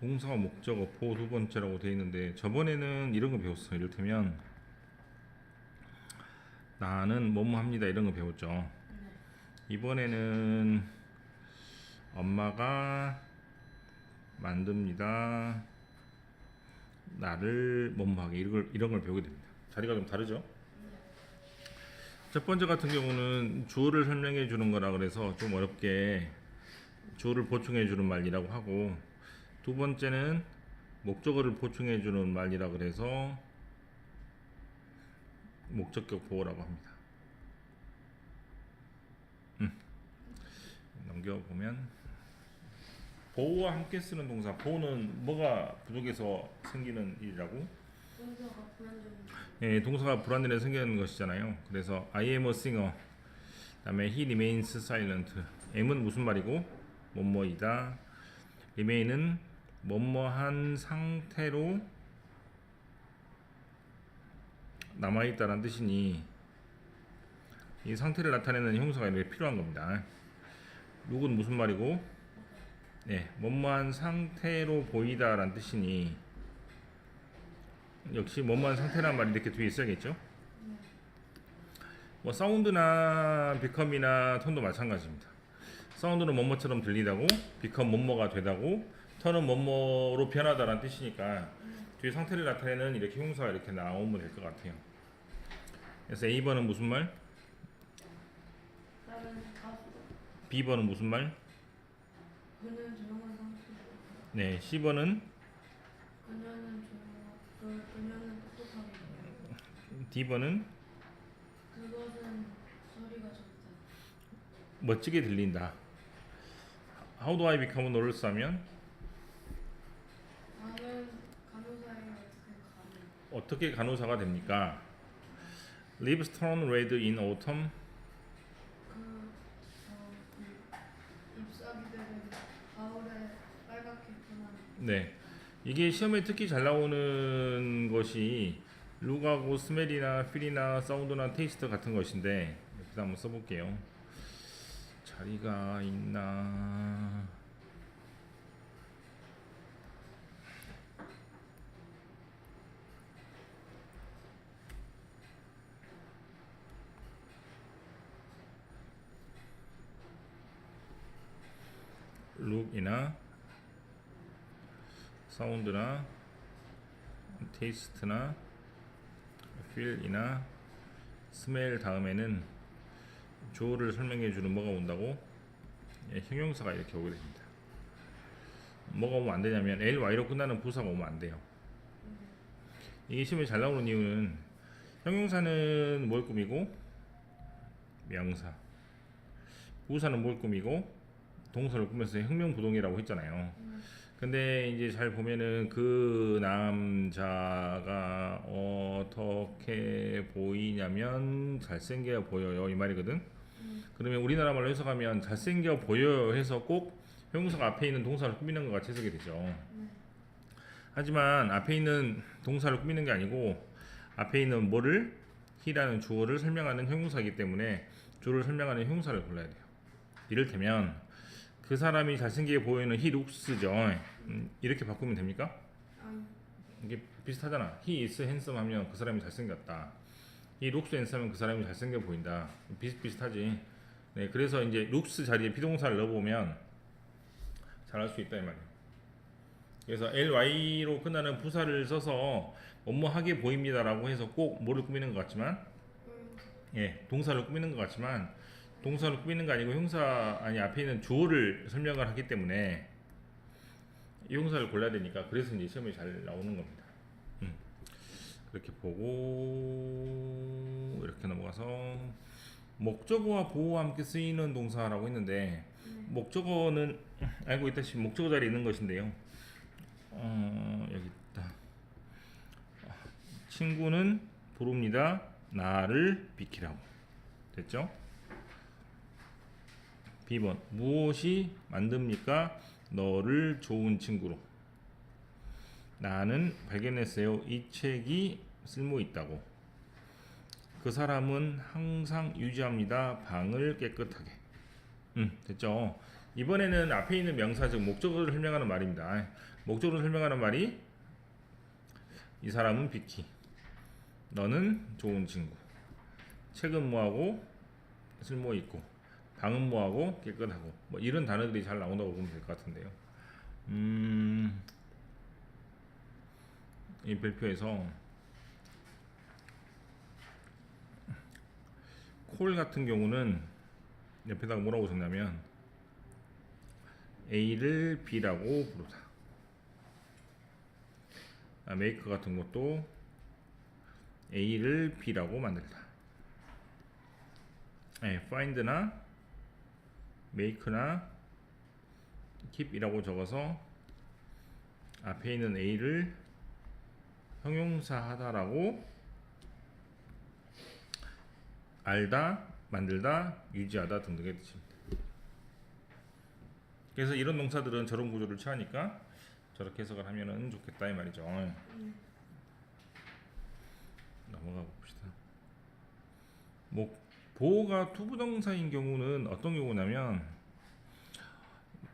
동사 목적어 보호 두 번째라고 돼 있는데 저번에는 이런 거 배웠어요. 이를테면 나는 뭐뭐 합니다 이런 거 배웠죠. 이번에는 엄마가 만듭니다. 나를 뭐뭐 하게 이런 걸 이런 걸 배우게 됩니다. 자리가 좀 다르죠? 첫 번째 같은 경우는 주어를 설명해 주는 거라 그래서 좀 어렵게 주어를 보충해 주는 말이라고 하고 두 번째는 목적어를 보충해 주는 말이라 그래서 목적격 보호라고 합니다. 음. 넘겨 보면 보호와 함께 쓰는 동사 보호는 뭐가 부족해서 생기는 일이라고? 동사가. 예, 동사가 불안전에 생기는 것이잖아요. 그래서 I am a singer. 그다음에 he remains silent. M은 무슨 말이고? 뭐뭐이다. remain은 뭐뭐한 상태로 남아 있다는 뜻이니 이 상태를 나타내는 형사가 이렇게 필요한 겁니다. 룩은 무슨 말이고? 네, 뭐뭐한 상태로 보이다 라는 뜻이니 역시 뭐뭐한 상태란 말이 이렇게 뒤에 있어야겠죠? 뭐 사운드나 비컴이나 톤도 마찬가지입니다. 사운드는 뭐뭐처럼 들리다고, 비컴 뭐뭐가 되다고, 톤은 뭐뭐로 변하다라는 뜻이니까 뒤에 상태를 나타내는 이렇게 형사가 이렇게 나오면 될 것 같아요. 그래서 A번은 무슨 말? B번은 무슨 말? 네, C번은. 그. D번은. 멋지게 들린다. How do I become a nurse 하면 나는 간호사에 어떻게 가는? 어떻게 간호사가 됩니까? Leaves turn red in autumn. 그, 어, 그 잎사귀들은 가을에 빨갛게 변하는. 네. 이게 시험에 특히 잘 나오는 것이 룩하고 스멜이나 필이나 사운드나 테이스트 같은 것인데 여기다 한번 써볼게요. 자리가 있나? 룩이나 사운드나 테이스트나 필이나 스멜 다음에는 주어를 설명해 주는 뭐가 온다고 예, 형용사가 이렇게 오게 됩니다. 뭐가 오면 안 되냐면 ly로 끝나는 부사가 오면 안 돼요. 이게 시험에 잘 나오는 이유는 형용사는 뭘 꾸미고 명사 부사는 뭘 꾸미고 동사를 꾸며서 혁명부동이라고 했잖아요. 근데 이제 잘 보면은 그 남자가 어떻게 보이냐면 잘생겨 보여요 이 말이거든. 그러면 우리나라 말로 해석하면 잘생겨 보여요 해서 꼭 형용사가 앞에 있는 동사를 꾸미는 것 같이 해석이 되죠. 하지만 앞에 있는 동사를 꾸미는 게 아니고 앞에 있는 뭐를 he라는 주어를 설명하는 형용사이기 때문에 주어를 설명하는 형용사를 골라야 돼요. 이를테면 그 사람이 잘생기게 보이는 he looks죠. 음, 이렇게 바꾸면 됩니까? 이게 비슷하잖아. he is handsome 하면 그 사람이 잘생겼다. he looks handsome 하면 그 사람이 잘생겨 보인다. 비슷비슷하지. 네, 그래서 이제 looks 자리에 비동사를 넣어보면 잘할 수 있다 이 말이에요. 그래서 ly로 끝나는 부사를 써서 뭐뭐하게 보입니다라고 해서 꼭 뭐를 꾸미는 것 같지만 음, 예, 동사를 꾸미는 것 같지만 동사를 꾸미는 거 아니고 형사 아니 앞에 있는 주어를 설명을 하기 때문에 이 형사를 골라야 되니까 그래서 이제 시험에 잘 나오는 겁니다. 음. 그렇게 보고 이렇게 넘어가서 목적어와 보호와 함께 쓰이는 동사라고 했는데 목적어는 알고 있다시피 목적어 자리에 있는 것인데요. 어, 여기 있다. 친구는 부릅니다. 나를 비키라고. 됐죠? B번 무엇이 만듭니까? 너를 좋은 친구로. 나는 발견했어요. 이 책이 쓸모 있다고. 그 사람은 항상 유지합니다. 방을 깨끗하게. 음, 됐죠? 이번에는 앞에 있는 명사 즉 목적어를 설명하는 말입니다. 목적어를 설명하는 말이 이 사람은 비키. 너는 좋은 친구. 책은 뭐하고 쓸모 있고 뭐하고 깨끗하고 뭐 이런 단어들이 잘 나온다고 보면 될 것 같은데요. 음, 이 별표에서 콜 같은 경우는 옆에다가 뭐라고 적냐면 A를 B라고 부르다. 아, 메이크 같은 것도 A를 B라고 만들다. 네, find나 make나 keep이라고 적어서 앞에 있는 A를 형용사하다라고 알다, 만들다, 유지하다 등등의 뜻입니다. 그래서 이런 동사들은 저런 구조를 취하니까 저렇게 해석을 하면은 좋겠다 이 말이죠. 음. 넘어가 봅시다. 뭐 보호가 투부정사인 경우는 어떤 경우냐면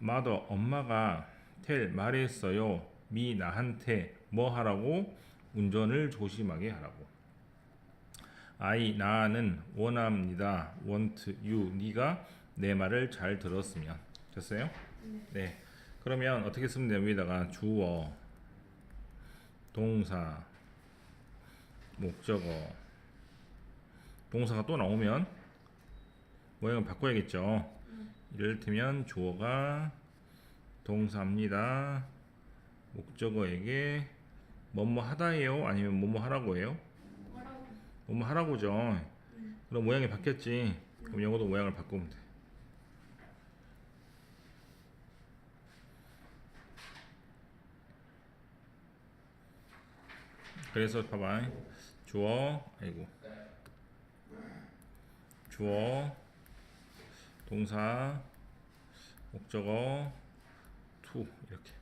mother 엄마가 tell 말했어요. 미 나한테 뭐 하라고 운전을 조심하게 하라고. I 나는 원합니다. want you 네가 내 말을 잘 들었으면 됐어요? 네. 네. 그러면 어떻게 쓰면 돼요? 위에다가 주어, 동사, 목적어, 동사가 또 나오면 모양을 바꿔야겠죠. 이를테면 주어가 동사입니다. 목적어에게 뭐뭐 하다예요? 아니면 뭐뭐 하라고 해요? 뭐라고? 뭐뭐 하라고죠. 그럼 모양이 바뀌었지. 그럼 영어도 모양을 바꾸면 돼. 그래서 봐봐. 주어, 아이고. 주어, 동사, 목적어, to 이렇게.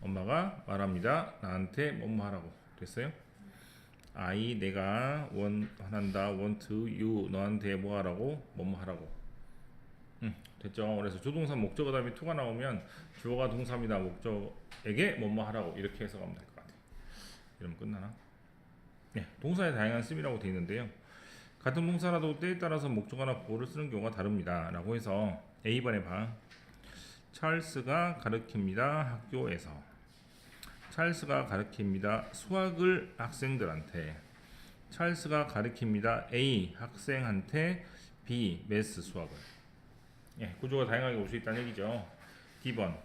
엄마가 말합니다. 나한테 뭐뭐 하라고. 됐어요? I 내가 원한다 want you 너한테 뭐 하라고 뭐뭐 하라고 음, 됐죠 그래서 조동사 목적어 다음에 to가 나오면 주어가 동사입니다 목적에게 뭐뭐 하라고 이렇게 해석하면 될 것 같아요 이러면 끝나나 네 동사의 다양한 쓰임이라고 되어 있는데요 같은 동사라도 때에 따라서 목적어나 보호를 쓰는 경우가 다릅니다 라고 해서 A번에 봐 찰스가 가르칩니다 학교에서 찰스가 가르칩니다. 수학을 학생들한테. 찰스가 가르칩니다. A 학생한테 B 매스 수학을. 예, 구조가 다양하게 올 수 있다는 얘기죠. D번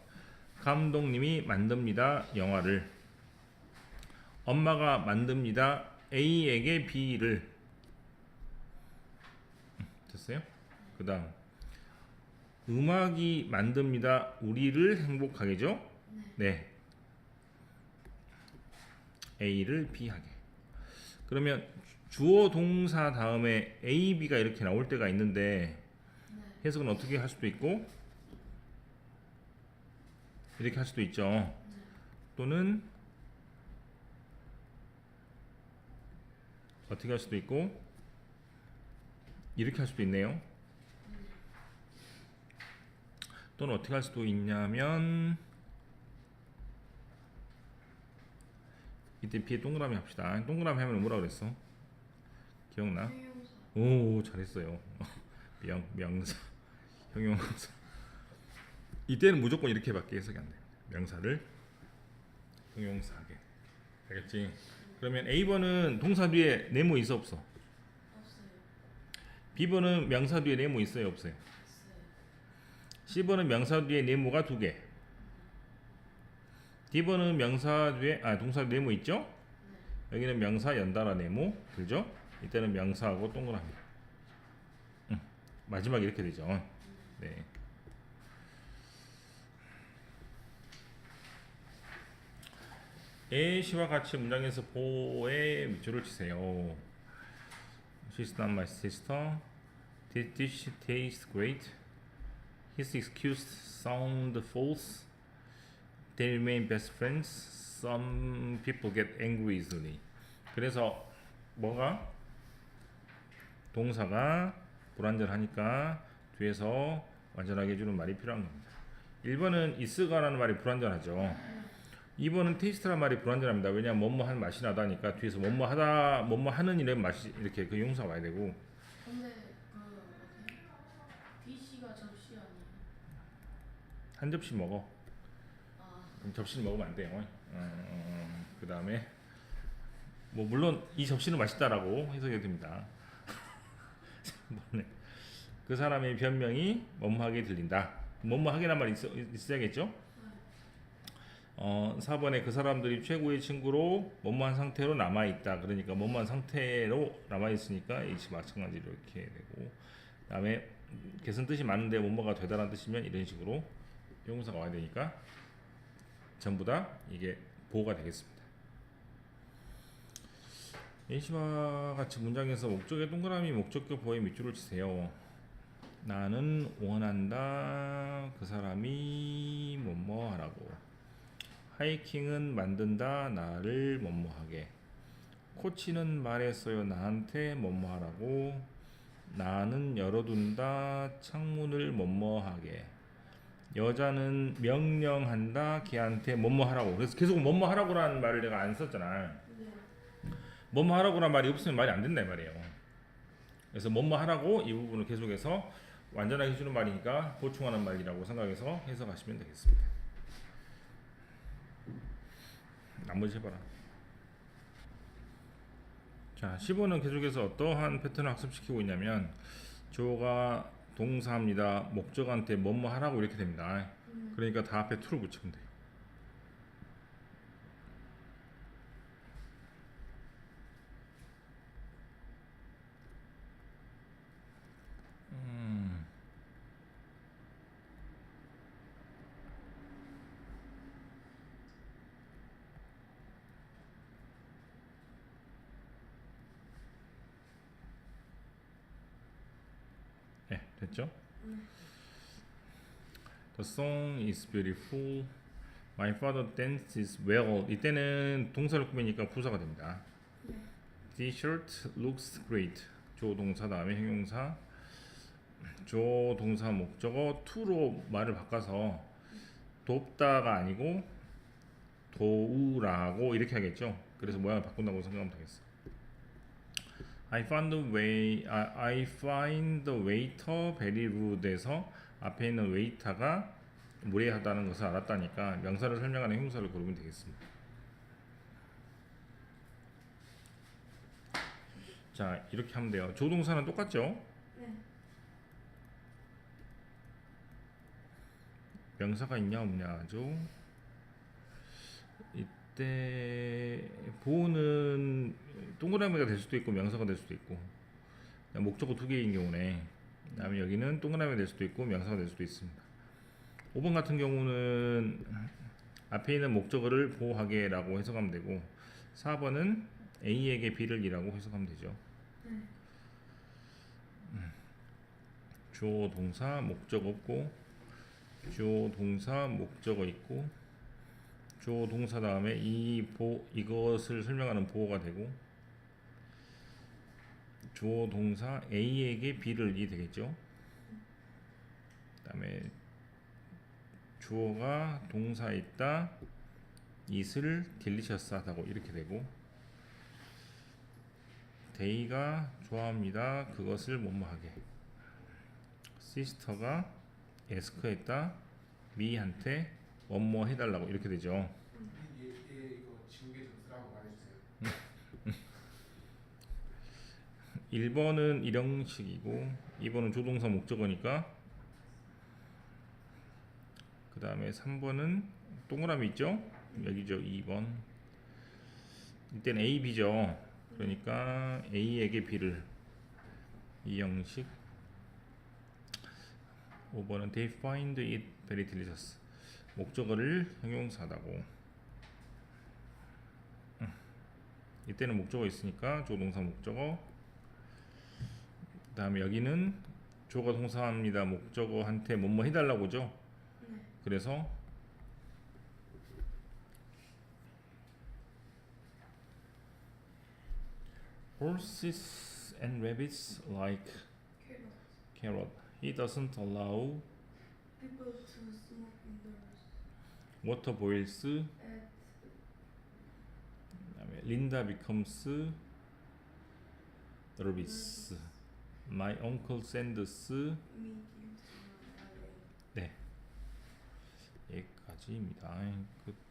감독님이 만듭니다. 영화를. 엄마가 만듭니다. A에게 B를. 음, 됐어요? 그 다음 음악이 만듭니다. 우리를 행복하게죠? 네. A를 B하게. 그러면 주어 동사 다음에 A, B가 이렇게 나올 때가 있는데 해석은 어떻게 할 수도 있고 이렇게 할 수도 있죠. 또는 어떻게 할 수도 있고 이렇게 할 수도 있네요. 또는 어떻게 할 수도 있냐면 이때 B에 동그라미 합시다. 동그라미 하면 뭐라 그랬어? 기억나? 오 잘했어요. 명 명사 형용사. 이때는 무조건 이렇게밖에 해석이 안 돼. 명사를 형용사하게. 알겠지? 그러면 A번은 동사 뒤에 네모 있어 없어? B번은 명사 뒤에 네모 있어요 없어요? C번은 명사 뒤에 네모가 두 개. D번은 명사 뒤에 아 동사 네모 있죠? 여기는 명사 연달아 네모 그죠? 이때는 명사하고 동그라미. 음, 마지막 이렇게 되죠. 네. A 시와 같이 문장에서 보에 밑줄을 치세요. She's not my. Did dish taste great? His excuse sound false. They remain best friends. Some people get angry easily. 그래서 뭐가 동사가 불완전하니까 뒤에서 완전하게 해주는 말이 필요한 겁니다. 1번은 이스가라는 말이 불완전하죠. 2번은 테이스트라는 말이 불완전합니다. 왜냐하면 뭐뭐 하는 맛이 나다니까 뒤에서 뭐뭐 하다 뭐뭐 하는 일의 맛이 이렇게 그 용사가 와야 되고 근데 그 뭐지? BC가 접시 아니에요? 한 접시 먹어. 아 그럼 접시를 먹으면 안 돼요. 어, 그 다음에 뭐 물론 이 접시는 맛있다라고 해석이 됩니다. 그 사람의 변명이 뭐뭐하게 들린다. 뭐뭐하게란 말이 있어, 있어야겠죠? 어, 4번에 그 사람들이 최고의 친구로 뭐뭐한 상태로 남아 있다. 그러니까 뭐뭐한 상태로 남아 있으니까 이치 마찬가지로 이렇게 되고 그다음에 개선 뜻이 많은데 뭐뭐가 되다라는 뜻이면 이런 식으로 형용사가 와야 되니까 전부 다 이게 보호가 되겠습니다. 예시와 같이 문장에서 목적의 동그라미 목적격 보호의 밑줄을 치세요. 나는 원한다 그 사람이 뭐뭐 하라고 하이킹은 만든다 나를 뭐뭐 하게 코치는 말했어요 나한테 뭐뭐 하라고 나는 열어둔다 창문을 뭐뭐 하게 여자는 명령한다 걔한테 뭐뭐 하라고. 그래서 계속 뭐뭐 하라고라는 말을 내가 안 썼잖아. 네. 뭐뭐 하라고라는 말이 없으면 말이 안 된다 이 말이에요. 그래서 뭐뭐 하라고 이 부분을 계속해서 완전하게 해주는 말이니까 보충하는 말이라고 생각해서 해석하시면 되겠습니다. 나머지 해봐라. 자 15는 계속해서 어떠한 패턴을 학습시키고 있냐면 조가 동사입니다. 목적한테 뭐뭐 하라고 이렇게 됩니다. 그러니까 다 앞에 to를 붙이면 돼요 됐죠? The song is beautiful. My father dances well. 이때는 동사를 꾸미니까 부사가 됩니다. The shirt looks great. 조 동사 다음에 형용사. 조 동사 목적어 to로 말을 바꿔서 돕다가 아니고 도우라고 이렇게 하겠죠. 그래서 모양을 바꾼다고 생각하면 되겠어. I found the way. I, I find the waiter very rude에서 앞에 있는 웨이터가 무례하다는 것을 알았다니까 명사를 설명하는 형용사를 고르면 되겠습니다. 자 이렇게 하면 돼요. 조동사는 똑같죠? 네. 명사가 있냐 없냐죠. 이때 보호는 동그라미가 될 수도 있고 명사가 될 수도 있고 목적어 두 개인 경우네. 그다음에 여기는 동그라미가 될 수도 있고 명사가 될 수도 있습니다. 5번 같은 경우는 앞에 있는 목적어를 보호하게 라고 해석하면 되고 4번은 A에게 B를 이라고 해석하면 되죠. 음. 주어 동사 목적 없고 주어 동사 목적어 있고 주어 동사 다음에 이 보 이것을 설명하는 보어가 되고 주어 동사 A에게 B를 이 되겠죠. 그다음에 주어가 동사 있다 it을 딜리셔스 하다고 이렇게 되고 데이가 좋아합니다 그것을 뭐뭐하게 시스터가 에스크했다 미한테 뭐뭐 해달라고 이렇게 되죠. 얘, 얘 이거 지우개 좀 쓰라고 말해주세요. 1번은 일형식이고 2번은 조동사 목적어니까 그 다음에 3번은 동그라미 있죠? 여기죠 2번. 이때는 A, B죠. 그러니까 A에게 B를 이 형식. 5번은 They find it very delicious 목적어를 형용사다고 음. 이때는 목적어 있으니까 조동사 목적어 그 다음에 여기는 조가 동사합니다 목적어한테 뭐뭐 해달라고죠 그래서 horses and rabbits like carrot. He doesn't allow people to smoke indoors 워 터 보일스 그다음에 린다 비컴스 너비스 마이 meetings in LA. 여기까지입니다. 끝.